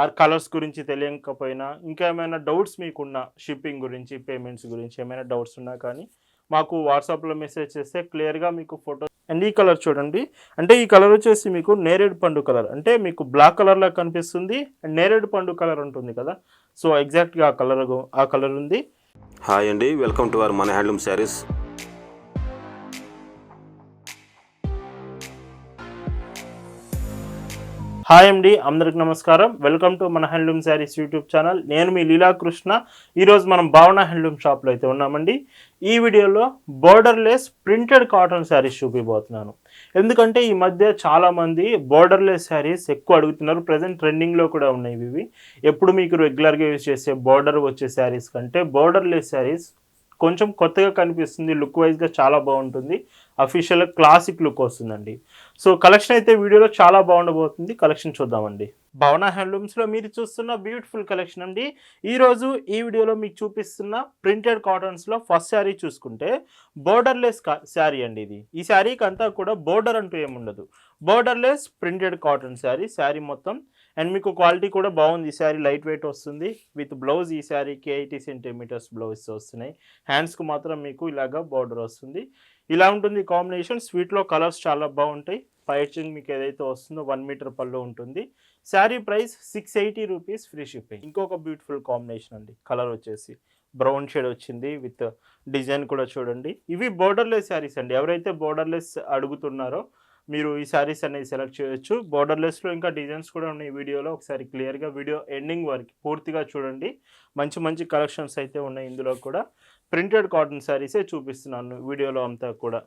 ఆ కలర్స్ గురించి తెలియకపోయినా ఇంకా ఏమైనా డౌట్స్ మీకున్నా షిప్పింగ్ గురించి పేమెంట్స్ గురించి ఏమైనా డౌట్స్ ఉన్నా కానీ మాకు వాట్సాప్లో మెసేజ్ చేస్తే క్లియర్గా మీకు ఫోటో అండ్ ఈ కలర్ చూడండి. అంటే ఈ కలర్ వచ్చేసి మీకు నేరేడు పండు కలర్. అంటే మీకు బ్లాక్ కలర్లా కనిపిస్తుంది అండ్ నేరేడు పండు కలర్ ఉంటుంది కదా. సో ఎగ్జాక్ట్గా ఆ కలర్ ఆ కలర్ ఉంది. హాయ్ అండి. వెల్కమ్ టు అవర్ మన హ్యాండ్లూమ్ శారీస్. హాయ్ అండి అందరికి నమస్కారం. వెల్కమ్ టు మన హ్యాండ్లూమ్ శారీస్ యూట్యూబ్ ఛానల్. నేను మీ లీలాకృష్ణ. ఈరోజు మనం భావన హ్యాండ్లూమ్ షాప్లో అయితే ఉన్నామండి. ఈ వీడియోలో బోర్డర్లెస్ ప్రింటెడ్ కాటన్ శారీస్ చూపిపోతున్నాను ఎందుకంటే ఈ మధ్య చాలామంది బోర్డర్లెస్ శారీస్ ఎక్కువ అడుగుతున్నారు. ప్రజెంట్ ట్రెండింగ్లో కూడా ఉన్నాయి ఇవి. ఎప్పుడు మీకు రెగ్యులర్గా యూజ్ చేసే బోర్డర్ వచ్చే శారీస్ కంటే బోర్డర్లెస్ శారీస్ కొంచెం కొత్తగా కనిపిస్తుంది. లుక్ వైజ్గా చాలా బాగుంటుంది. అఫీషియల్ క్లాసిక్ లుక్ వస్తుందండి. సో కలెక్షన్ అయితే వీడియోలో చాలా బాగుండబోతుంది. కలెక్షన్ చూద్దామండి. భవన హ్యాండ్లూమ్స్లో మీరు చూస్తున్న బ్యూటిఫుల్ కలెక్షన్ అండి. ఈరోజు ఈ వీడియోలో మీకు చూపిస్తున్న ప్రింటెడ్ కాటన్స్లో ఫస్ట్ శారీ చూసుకుంటే బోర్డర్లెస్ శారీ అండి ఇది. ఈ శారీకి అంతా కూడా బోర్డర్ అంటూ ఏముండదు borderless printed cotton sari sari మొత్తం. అండ్ మీకు క్వాలిటీ కూడా బాగుంది. ఈ శారీ లైట్ వెయిట్ వస్తుంది. విత్ బ్లౌజ్ ఈ శారీకి ఎయిటీ సెంటీమీటర్స్ బ్లౌజ్ వస్తున్నాయి. హ్యాండ్స్కి మాత్రం మీకు ఇలాగా బార్డర్ వస్తుంది. ఇలా ఉంటుంది కాంబినేషన్ స్వీట్లో కలర్స్ చాలా బాగుంటాయి. పైచింగ్ మీకు ఏదైతే వస్తుందో వన్ మీటర్ పళ్ళు ఉంటుంది. Sari price six eighty rupees free shipping ఇంకొక బ్యూటిఫుల్ కాంబినేషన్ అండి. కలర్ వచ్చేసి బ్రౌన్ షేడ్ వచ్చింది విత్ డిజైన్ కూడా చూడండి. ఇవి బోర్డర్లెస్ శారీస్ అండి. ఎవరైతే బోర్డర్లెస్ అడుగుతున్నారో మీరు ఈ శారీస్ అనేది సెలెక్ట్ చేయొచ్చు. బోర్డర్లెస్లో ఇంకా డిజైన్స్ కూడా ఉన్నాయి వీడియోలో ఒకసారి క్లియర్గా వీడియో ఎండింగ్ వరకు పూర్తిగా చూడండి. మంచి మంచి కలెక్షన్స్ అయితే ఉన్నాయి ఇందులో కూడా. ప్రింటెడ్ కాటన్ శారీసే చూపిస్తున్నాను వీడియోలో అంతా కూడా.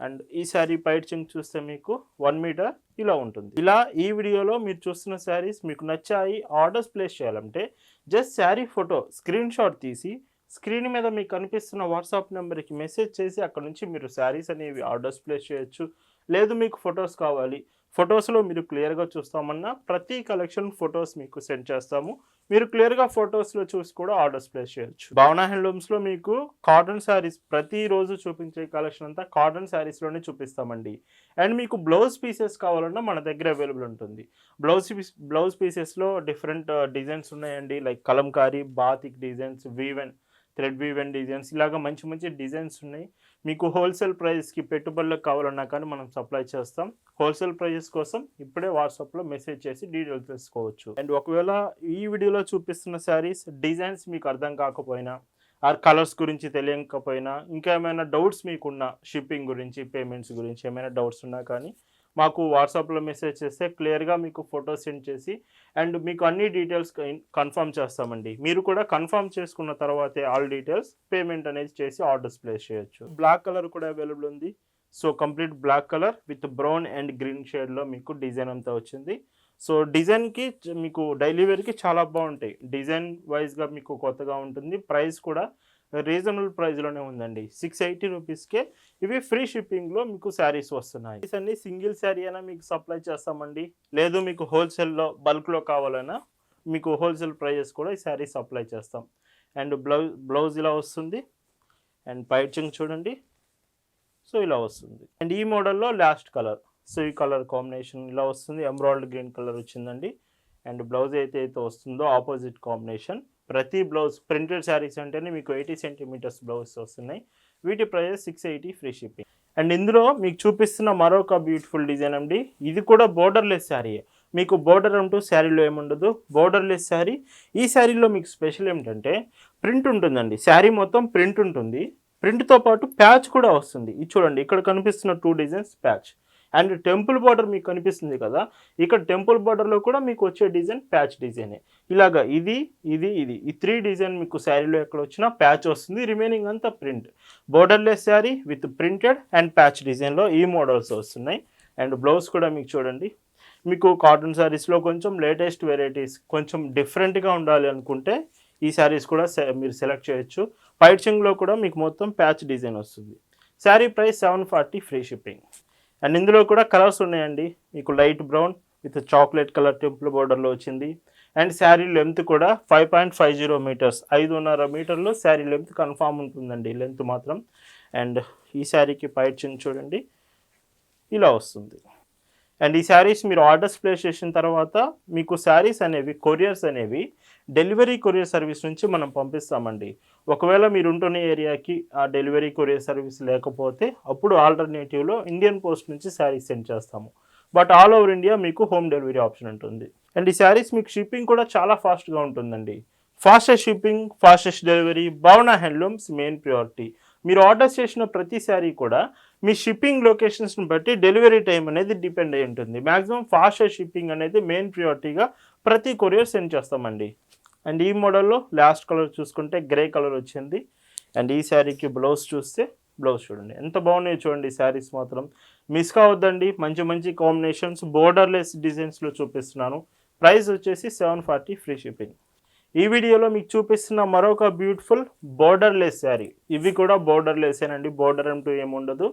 అండ్ ఈ శారీ పైచింగ్ చూస్తే మీకు వన్ మీటర్ ఇలా ఉంటుంది. ఇలా ఈ వీడియోలో మీరు చూస్తున్న శారీస్ మీకు నచ్చాయి ఆర్డర్స్ ప్లేస్ చేయాలంటే just sari photo screen shot తీసి స్క్రీన్ మీద మీకు కనిపిస్తున్న వాట్సాప్ నెంబర్కి మెసేజ్ చేసి అక్కడ నుంచి మీరు శారీస్ అనేవి ఆర్డర్స్ ప్లేస్ చేయొచ్చు. లేదు మీకు ఫొటోస్ కావాలి. ఫొటోస్లో మీరు క్లియర్గా చూస్తామన్నా ప్రతి కలెక్షన్ ఫొటోస్ మీకు సెండ్ చేస్తాము. మీరు క్లియర్గా ఫొటోస్లో చూసి కూడా ఆర్డర్స్ ప్లేస్ చేయొచ్చు. భావన హ్యాండ్లూమ్స్లో మీకు కాటన్ శారీస్ ప్రతిరోజు చూపించే కలెక్షన్ అంతా కాటన్ శారీస్లోనే చూపిస్తామండి. అండ్ మీకు బ్లౌజ్ పీసెస్ కావాలన్నా మన దగ్గర అవైలబుల్ ఉంటుంది. బ్లౌజ్ పీస్ బ్లౌజ్ పీసెస్లో డిఫరెంట్ డిజైన్స్ ఉన్నాయండి. Like Kalamkari batik designs woven thread woven designs ఇలాగ మంచి మంచి డిజైన్స్ ఉన్నాయి. మీకు హోల్సేల్ ప్రైస్కి పెట్టుబడులకు కావాలన్నా కానీ మనం సప్లై చేస్తాం. హోల్సేల్ ప్రైజెస్ కోసం ఇప్పుడే వాట్సాప్లో మెసేజ్ చేసి డీటెయిల్స్ తెలుసుకోవచ్చు. అండ్ ఒకవేళ ఈ వీడియోలో చూపిస్తున్న శారీస్ డిజైన్స్ మీకు అర్థం కాకపోయినా ఆర్ కలర్స్ గురించి తెలియకపోయినా ఇంకా ఏమైనా డౌట్స్ మీకున్నా షిప్పింగ్ గురించి పేమెంట్స్ గురించి ఏమైనా డౌట్స్ ఉన్నా కానీ మాకు వాట్సాప్లో మెసేజ్ చేస్తే క్లియర్గా మీకు ఫోటో సెండ్ చేసి అండ్ మీకు అన్ని డీటెయిల్స్ కన్ఫర్మ్ చేస్తామండి. మీరు కూడా కన్ఫర్మ్ చేసుకున్న తర్వాతే ఆల్ డీటెయిల్స్ పేమెంట్ అనేది చేసి ఆర్డర్స్ ప్లేస్ చేయొచ్చు. బ్లాక్ కలర్ కూడా అవైలబుల్ ఉంది. So complete black colour with brown and green షేడ్లో మీకు డిజైన్ అంతా వచ్చింది. సో డిజైన్కి మీకు డైలీ వేర్కి చాలా బాగుంటాయి. డిజైన్ వైజ్గా మీకు కొత్తగా ఉంటుంది. ప్రైస్ కూడా రీజనబుల్ ప్రైస్లోనే ఉందండి. సిక్స్ ఎయిటీ రూపీస్కే ఇవి ఫ్రీ షిప్పింగ్లో మీకు శారీస్ వస్తున్నాయి. అన్ని సింగిల్ శారీ అయినా మీకు సప్లై చేస్తామండి. లేదు మీకు హోల్సేల్లో బల్క్లో కావాలన్నా మీకు హోల్సేల్ ప్రైజెస్ కూడా ఈ శారీ సప్లై చేస్తాం. అండ్ బ్లౌజ్ బ్లౌజ్ ఇలా వస్తుంది. అండ్ పైచింగ్ చూడండి. సో ఇలా వస్తుంది. అండ్ ఈ మోడల్లో లాస్ట్ కలర్. సో ఈ కలర్ కాంబినేషన్ ఇలా వస్తుంది. ఎంబ్రాయిడ్ గ్రీన్ కలర్ వచ్చిందండి. అండ్ బ్లౌజ్ అయితే అయితే వస్తుందో ఆపోజిట్ కాంబినేషన్. ప్రతి బ్లౌజ్ ప్రింటెడ్ శారీస్ అంటేనే మీకు ఎయిటీ సెంటీమీటర్స్ బ్లౌజ్ వస్తున్నాయి. వీటి price six eighty free shipping and ఇందులో మీకు చూపిస్తున్న మరొక బ్యూటిఫుల్ డిజైన్ అండి. ఇది కూడా బోర్డర్లెస్ శారీయే మీకు బోర్డర్ అంటూ శారీలో ఏముండదు. బోర్డర్లెస్ శారీ ఈ శారీలో మీకు స్పెషల్ ఏమిటంటే ప్రింట్ ఉంటుందండి. శారీ మొత్తం ప్రింట్ ఉంటుంది. ప్రింట్తో పాటు ప్యాచ్ కూడా వస్తుంది. ఇది చూడండి ఇక్కడ కనిపిస్తున్న two designs patch and temple border మీకు కనిపిస్తుంది కదా ఇక్కడ టెంపుల్ బార్డర్లో కూడా మీకు వచ్చే డిజైన్ ప్యాచ్ డిజైనే. ఇలాగా ఇది ఇది ఇది. ఈ త్రీ డిజైన్ మీకు శారీలో ఎక్కడ వచ్చినా ప్యాచ్ వస్తుంది. రిమైనింగ్ అంతా print. Borderless sari with printed and patch డిజైన్లో ఈ మోడల్స్ వస్తున్నాయి. అండ్ బ్లౌజ్ కూడా మీకు చూడండి. మీకు కాటన్ శారీస్లో కొంచెం లేటెస్ట్ వెరైటీస్ కొంచెం డిఫరెంట్గా ఉండాలి అనుకుంటే ఈ శారీస్ కూడా సె- మీరు సెలెక్ట్ చేయొచ్చు. పైచింగ్లో కూడా మీకు మొత్తం ప్యాచ్ డిజైన్ వస్తుంది. Sari price seven forty free shipping. And ఇందులో కూడా కలర్స్ ఉన్నాయండి. మీకు light brown with chocolate colour temple బార్డర్లో వచ్చింది. అండ్ శారీ లెంత్ కూడా five point five zero metres. ఐదున్నర మీటర్లో శారీ లెంత్ కన్ఫామ్ ఉంటుందండి లెంత్ మాత్రం. అండ్ ఈ శారీకి పైచింగ్ చూడండి. ఇలా వస్తుంది. అండ్ ఈ శారీస్ మీరు ఆర్డర్స్ ప్లేస్ చేసిన తర్వాత మీకు శారీస్ అనేవి కొరియర్స్ అనేవి డెలివరీ కొరియర్ సర్వీస్ నుంచి మనం పంపిస్తామండి. ఒకవేళ మీరు ఉంటున్న ఏరియాకి ఆ డెలివరీ కొరియర్ సర్వీస్ లేకపోతే అప్పుడు ఆల్టర్నేటివ్లో ఇండియన్ పోస్ట్ నుంచి శారీస్ సెండ్ చేస్తాము. బట్ ఆల్ ఓవర్ ఇండియా మీకు హోమ్ డెలివరీ ఆప్షన్ ఉంటుంది. అండ్ ఈ శారీస్ మీకు షిప్పింగ్ కూడా చాలా ఫాస్ట్గా ఉంటుందండి. Fastest shipping fastest delivery Bhavana handlooms main priority మీరు ఆర్డర్ చేసిన ప్రతి శారీ కూడా మీ షిప్పింగ్ లొకేషన్స్ని బట్టి డెలివరీ టైం అనేది డిపెండ్ అయి ఉంటుంది. మ్యాక్సిమం ఫాస్టెస్ట్ షిప్పింగ్ అనేది మెయిన్ ప్రియారిటీగా ప్రతి కొరియర్ సెండ్ చేస్తామండి. అండ్ ఈ మోడల్లో లాస్ట్ కలర్ చూసుకుంటే గ్రే కలర్ వచ్చింది. అండ్ ఈ శారీకి బ్లౌజ్ చూస్తే బ్లౌజ్ చూడండి. ఎంత బాగున్నాయో చూడండి శారీస్ మాత్రం. మిస్ కావద్దండి. మంచి మంచి కాంబినేషన్స్ బోర్డర్లెస్ డిజైన్స్లో చూపిస్తున్నాను. ప్రైస్ వచ్చేసి సెవెన్ ఫార్టీ ఫ్రీ షిప్పింగ్ ఈ వీడియోలో మీకు చూపిస్తున్న మరొక బ్యూటిఫుల్ బోర్డర్లెస్ శారీ ఇవి కూడా బోర్డర్లెస్సేనండి బోర్డర్ అంటూ ఏముండదు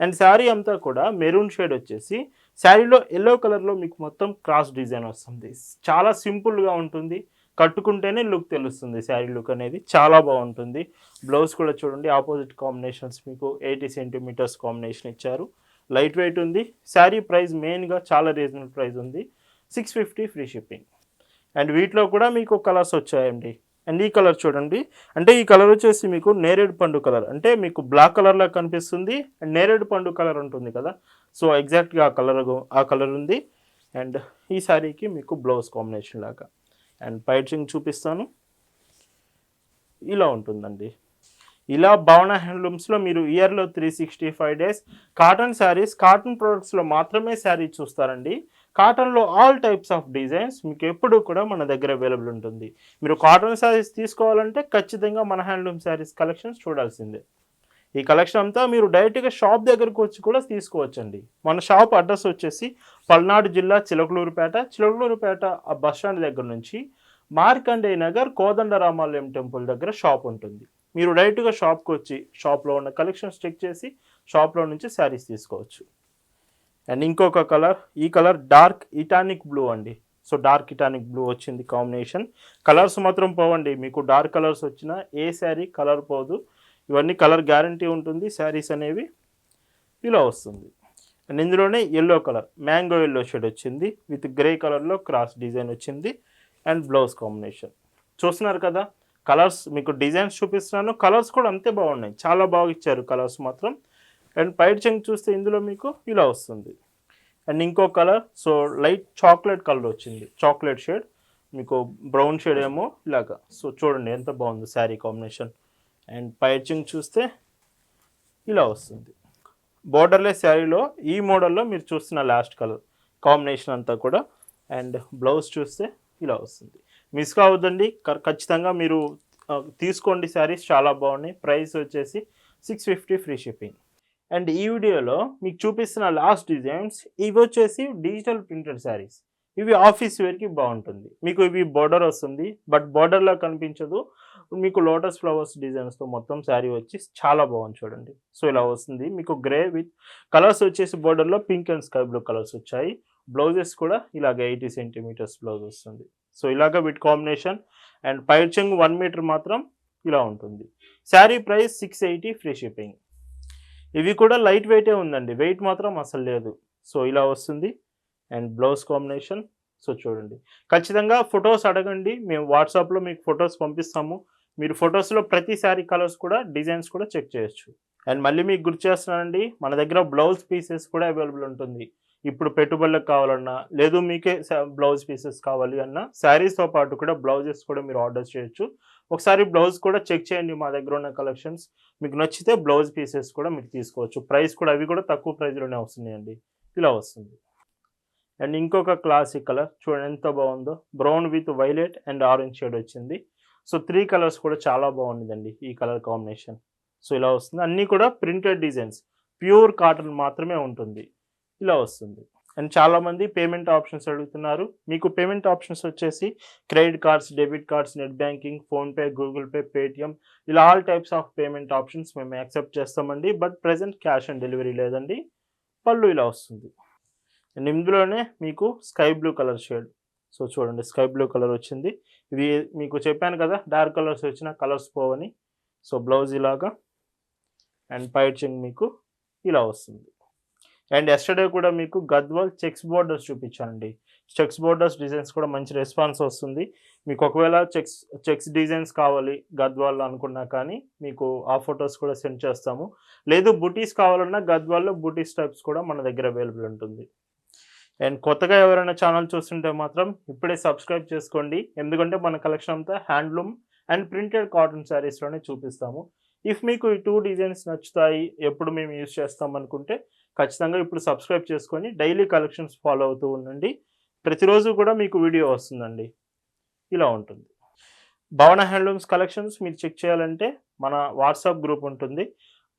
అండ్ శారీ అంతా కూడా మెరూన్ షేడ్ వచ్చేసి శారీలో ఎల్లో కలర్లో మీకు మొత్తం క్రాస్ డిజైన్ వస్తుంది. చాలా సింపుల్గా ఉంటుంది. కట్టుకుంటేనే లుక్ తెలుస్తుంది శారీ లుక్ అనేది. చాలా బాగుంటుంది. బ్లౌజ్ కూడా చూడండి. ఆపోజిట్ కాంబినేషన్స్ మీకు ఎయిటీ సెంటీమీటర్స్ కాంబినేషన్ ఇచ్చారు. లైట్ వెయిట్ ఉంది శారీ ప్రైస్ మెయిన్గా చాలా రీజనబుల్ ప్రైస్ ఉంది. Six fifty free shipping and వీటిలో కూడా మీకు కలర్స్ వచ్చాయండి. అండ్ ఈ కలర్ చూడండి. అంటే ఈ కలర్ వచ్చేసి మీకు నేరేడు పండు కలర్. అంటే మీకు బ్లాక్ కలర్లా కనిపిస్తుంది. అండ్ నేరేడు పండు కలర్ ఉంటుంది కదా. సో ఎగ్జాక్ట్గా ఆ కలర్ ఆ కలర్ ఉంది. అండ్ ఈ శారీకి మీకు బ్లౌజ్ కాంబినేషన్ లాగా. అండ్ పైచింగ్ చూపిస్తాను. ఇలా ఉంటుందండి. ఇలా భావన హ్యాండ్లూమ్స్లో మీరు ఇయర్లో three sixty five days cotton saris cotton ప్రొడక్ట్స్లో మాత్రమే శారీ చూస్తారండి. కాటన్లో ఆల్ టైప్స్ ఆఫ్ డిజైన్స్ మీకు ఎప్పుడు కూడా మన దగ్గర అవైలబుల్ ఉంటుంది. మీరు కాటన్ శారీస్ తీసుకోవాలంటే ఖచ్చితంగా మన హ్యాండ్లూమ్ శారీస్ కలెక్షన్స్ చూడాల్సిందే. ఈ కలెక్షన్ అంతా మీరు డైరెక్ట్గా షాప్ దగ్గరకు వచ్చి కూడా తీసుకోవచ్చండి. మన షాప్ అడ్రస్ వచ్చేసి పల్నాడు జిల్లా చిలకలూరుపేట చిలకలూరుపేట ఆ బస్ స్టాండ్ దగ్గర నుంచి మార్కండే నగర్ కోదండరామాలయం టెంపుల్ దగ్గర షాప్ ఉంటుంది. మీరు డైరెక్ట్గా షాప్కి వచ్చి షాప్లో ఉన్న కలెక్షన్స్ చెక్ చేసి షాప్లో నుంచి శారీస్ తీసుకోవచ్చు. అండ్ ఇంకొక కలర్ ఈ కలర్ డార్క్ ఇటానిక్ బ్లూ అండి. సో డార్క్ ఇటానిక్ బ్లూ వచ్చింది కాంబినేషన్. కలర్స్ మాత్రం పోవండి. మీకు డార్క్ కలర్స్ వచ్చినా ఏ శారీ కలర్ పోదు. ఇవన్నీ కలర్ గ్యారంటీ ఉంటుంది. శారీస్ అనేవి ఇలా వస్తుంది. అండ్ ఇందులోనే yellow colour mango yellow shade వచ్చింది. విత్ గ్రే కలర్లో క్రాస్ డిజైన్ వచ్చింది. అండ్ బ్లౌజ్ కాంబినేషన్ చూస్తున్నారు కదా కలర్స్ మీకు డిజైన్స్ చూపిస్తున్నాను. కలర్స్ కూడా అంతే బాగున్నాయి. చాలా బాగా ఇచ్చారు కలర్స్ మాత్రం. అండ్ పైట్ చెంగ్ చూస్తే ఇందులో మీకు ఇలా వస్తుంది. అండ్ ఇంకో colour so light chocolate colour వచ్చింది. Chocolate shade. మీకు బ్రౌన్ షేడ్ ఏమో ఇలాగా. సో చూడండి ఎంత బాగుంది శారీ కాంబినేషన్. అండ్ పైచింగ్ చూస్తే ఇలా వస్తుంది. బోర్డర్లెస్ శారీలో ఈ మోడల్లో మీరు చూస్తున్న లాస్ట్ కలర్ కాంబినేషన్ అంతా కూడా. అండ్ బ్లౌజ్ చూస్తే ఇలా వస్తుంది. మిస్ కావద్దండి. క- ఖచ్చితంగా మీరు తీసుకోండి శారీస్. చాలా బాగున్నాయి. ప్రైస్ వచ్చేసి six fifty free shipping and ఈ వీడియోలో మీకు చూపిస్తున్న లాస్ట్ డిజైన్స్ ఇవి వచ్చేసి డిజిటల్ ప్రింటెడ్ శారీస్ ఇవి ఆఫీస్ వేర్కి బాగుంటుంది. మీకు ఇవి బోర్డర్ వస్తుంది బట్ బార్డర్లో కనిపించదు. మీకు లోటస్ ఫ్లవర్స్ డిజైన్స్తో మొత్తం శారీ వచ్చి చాలా బాగుంది చూడండి. సో ఇలా వస్తుంది. మీకు గ్రే విత్ కలర్స్ వచ్చేసి బోర్డర్లో pink and sky blue colours వచ్చాయి. బ్లౌజెస్ కూడా ఇలాగ ఎయిటీ సెంటీమీటర్స్ బ్లౌజ్ వస్తుంది. సో ఇలాగ విత్ కాంబినేషన్ అండ్ పైర్చింగ్ వన్ మీటర్ మాత్రం ఇలా ఉంటుంది. Sari price six eighty free shipping ఇవి కూడా లైట్ వెయిటే ఉందండి. వెయిట్ మాత్రం అసలు లేదు. సో ఇలా వస్తుంది. అండ్ బ్లౌజ్ కాంబినేషన్ సో చూడండి. ఖచ్చితంగా ఫొటోస్ అడగండి. మేము వాట్సాప్లో మీకు ఫొటోస్ పంపిస్తాము. మీరు ఫొటోస్లో ప్రతి శారీ కలర్స్ కూడా డిజైన్స్ కూడా చెక్ చేయొచ్చు. అండ్ మళ్ళీ మీకు గుర్తు చేస్తున్నానండి మన దగ్గర బ్లౌజ్ పీసెస్ కూడా అవైలబుల్ ఉంటుంది. ఇప్పుడు పెట్టుబడులకు కావాలన్నా లేదు మీకే బ్లౌజ్ పీసెస్ కావాలి అన్నా శారీస్తో పాటు కూడా బ్లౌజెస్ కూడా మీరు ఆర్డర్ చేయొచ్చు. ఒకసారి బ్లౌజ్ కూడా చెక్ చేయండి మా దగ్గర ఉన్న కలెక్షన్స్. మీకు నచ్చితే బ్లౌజ్ పీసెస్ కూడా మీరు తీసుకోవచ్చు. ప్రైస్ కూడా అవి కూడా తక్కువ ప్రైస్లోనే వస్తున్నాయండి. ఇలా వస్తుంది. అండ్ ఇంకొక క్లాసిక్ కలర్ చూడండి ఎంత బాగుందో. Brown with violet and orange shade వచ్చింది. సో త్రీ కలర్స్ కూడా చాలా బాగుండదండి ఈ కలర్ కాంబినేషన్ సో ఇలా వస్తుంది. అన్నీ కూడా ప్రింటెడ్ డిజైన్స్ ప్యూర్ కాటన్ మాత్రమే ఉంటుంది. ఇలా వస్తుంది. అండ్ చాలామంది పేమెంట్ ఆప్షన్స్ అడుగుతున్నారు. మీకు పేమెంట్ ఆప్షన్స్ వచ్చేసి credit cards debit cards net banking PhonePe Google Pay Paytm ఇలా all types of payment options మేము యాక్సెప్ట్ చేస్తామండి. But present cash on delivery లేదండి. పళ్ళు ఇలా వస్తుంది. అండ్ ఇందులోనే మీకు sky blue colour shade. So చూడండి స్కై బ్లూ కలర్ వచ్చింది. ఇవి మీకు చెప్పాను కదా డార్క్ కలర్స్ వచ్చిన కలర్స్ పోవని. సో బ్లౌజ్ ఇలాగా అండ్ పైచింగ్ మీకు ఇలా వస్తుంది. అండ్ ఎస్టర్డే కూడా మీకు గద్వాల్ చెక్స్ బోర్డర్స్ చూపించానండి. చెక్స్ బోర్డర్స్ డిజైన్స్ కూడా మంచి రెస్పాన్స్ వస్తుంది. మీకు ఒకవేళ చెక్స్ చెక్స్ డిజైన్స్ కావాలి గద్వాల్ అనుకున్నా కానీ మీకు ఆ ఫొటోస్ కూడా సెండ్ చేస్తాము. లేదు బుటీస్ కావాలన్నా గద్వాల్లో బుటీస్ టైప్స్ కూడా మన దగ్గర అవైలబుల్ ఉంటుంది. అండ్ కొత్తగా ఎవరైనా ఛానల్ చూస్తుంటే మాత్రం ఇప్పుడే సబ్స్క్రైబ్ చేసుకోండి. ఎందుకంటే మన కలెక్షన్ అంతా హ్యాండ్లూమ్ అండ్ ప్రింటెడ్ కాటన్ శారీస్లోనే చూపిస్తాము. ఇఫ్ మీకు ఈ టూ డిజైన్స్ నచ్చుతాయి ఎప్పుడు మేము యూజ్ చేస్తాం అనుకుంటే ఖచ్చితంగా ఇప్పుడు సబ్స్క్రైబ్ చేసుకొని డైలీ కలెక్షన్స్ ఫాలో అవుతూ ఉండండి. ప్రతిరోజు కూడా మీకు వీడియో వస్తుందండి. ఇలా ఉంటుంది. భవన హ్యాండ్లూమ్స్ కలెక్షన్స్ మీరు చెక్ చేయాలంటే మన వాట్సాప్ గ్రూప్ ఉంటుంది.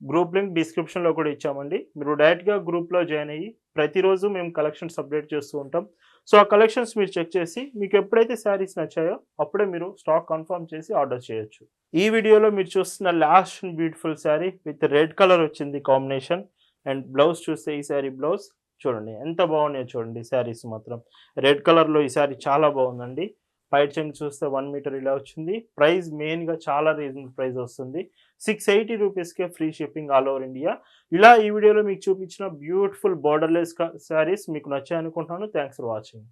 గ్రూప్ లింక్ డిస్క్రిప్షన్లో కూడా ఇచ్చామండి. మీరు డైరెక్ట్గా గ్రూప్లో జాయిన్ అయ్యి ప్రతిరోజు మేము కలెక్షన్స్ అప్డేట్ చేస్తూ ఉంటాం. సో ఆ కలెక్షన్స్ మీరు చెక్ చేసి మీకు ఎప్పుడైతే శారీస్ నచ్చాయో అప్పుడే మీరు స్టాక్ కన్ఫర్మ్ చేసి ఆర్డర్ చేయొచ్చు. ఈ వీడియోలో మీరు చూస్తున్న last beautiful sari with red colour వచ్చింది కాంబినేషన్ అండ్ బ్లౌజ్ చూస్తే ఈ శారీ బ్లౌజ్ చూడండి ఎంత బాగున్నాయో చూడండి శారీస్ మాత్రం. రెడ్ కలర్లో ఈ శారీ చాలా బాగుందండి. పైట్ చెంగ్ చూస్తే వన్ మీటర్ ఇలా వచ్చింది. ప్రైస్ మెయిన్గా చాలా రీజనబుల్ ప్రైస్ వస్తుంది. సిక్స్ ఎయిటీ రూపీస్కే free shipping all over India. ఇలా ఈ వీడియోలో మీకు చూపించిన బ్యూటిఫుల్ బార్డర్లెస్ శారీస్ మీకు నచ్చాయనుకుంటున్నాను. Thanks for watching.